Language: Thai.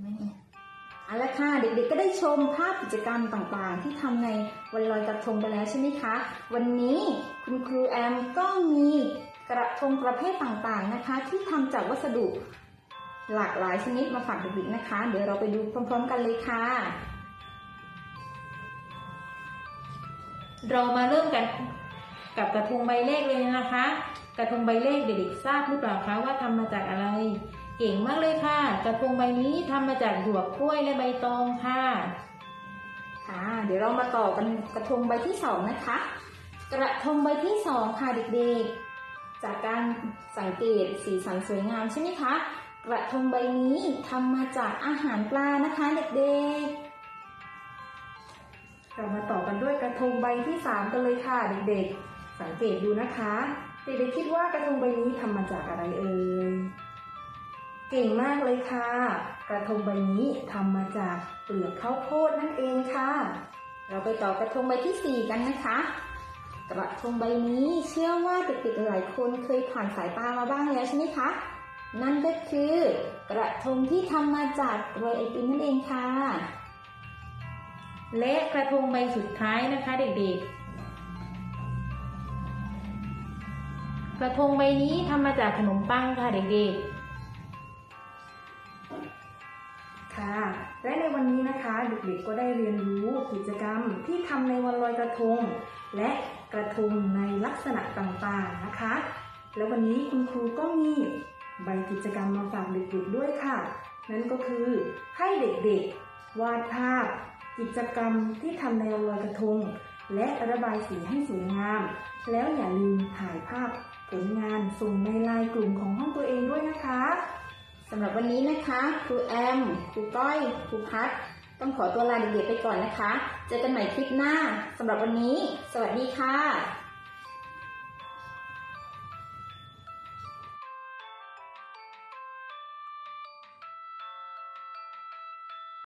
ไม่เอาละค่ะเด็กๆก็ได้ชมภาพกิจกรรมต่างๆ ที่ทำในวันลอยกระทงไปแล้วใช่ไหมคะ วันนี้คุณครูแอมก็มีกระทงประเภทต่างๆนะคะ ที่ทำจากวัสดุหลากหลายชนิดมาฝากเด็กๆนะคะ เดี๋ยวเราไปดูพร้อมๆ กันเลยค่ะ เรามาเริ่มกันกับกระทงใบเลขเลยนะคะ กระทงใบเลขเด็กๆทราบหรือเปล่าคะว่าทำมาจากอะไร เก่งมากเลยค่ะ กระทงใบนี้ทำมาจากหยวกกล้วยและใบตองค่ะค่ะ เดี๋ยวเรามาต่อกันกระทงใบที่สองนะคะ กระทงใบที่สองค่ะเด็กๆ จากการสังเกตสีสันสวยงามใช่ไหมคะ กระทงใบนี้ทำมาจากอาหารปลานะคะเด็กๆ เรามาต่อกันด้วยกระทงใบที่สามกันเลยค่ะเด็กๆ สังเกตดูนะคะ เด็กๆคิดว่ากระทงใบนี้ทำมาจากอะไรเอ่ย เก่งมากเลยค่ะ กระทงใบนี้ทำมาจากเปลือกข้าวโพดนั่นเองค่ะ เราไปต่อกระทงใบที่สี่กันนะคะ กระทงใบนี้เชื่อว่าเด็กๆหลายคนเคยผ่านสายตามาบ้างแล้วใช่ไหมคะ นั่นก็คือกระทงที่ทำมาจากกรวยไอติมนั่นเองค่ะ และกระทงใบสุดท้ายนะคะเด็กๆกระทงใบนี้ทำมาจากขนมปังค่ะเด็กๆ ค่ะ และในวันนี้นะคะเด็กๆก็ได้เรียนรู้กิจกรรมที่ทำในวันลอยกระทง และกระทงในลักษณะต่างๆนะคะ แล้ววันนี้คุณครูก็มีใบกิจกรรมมาฝากเด็กๆด้วยค่ะ นั่นก็คือให้เด็กๆ วาดภาพ กิจกรรมที่ทำในวันลอยกระทง และระบายสีให้สวยงาม แล้วอย่าลืมถ่ายภาพผลงานส่งในไลน์กลุ่มของห้องตัวเองด้วยนะคะ สำหรับวันนี้นะคะครูแอมครูก้อยครูพัดต้องขอตัวลาเด็กๆไปก่อนนะคะ เจอกันใหม่คลิปหน้าสำหรับวันนี้ สวัสดีค่ะ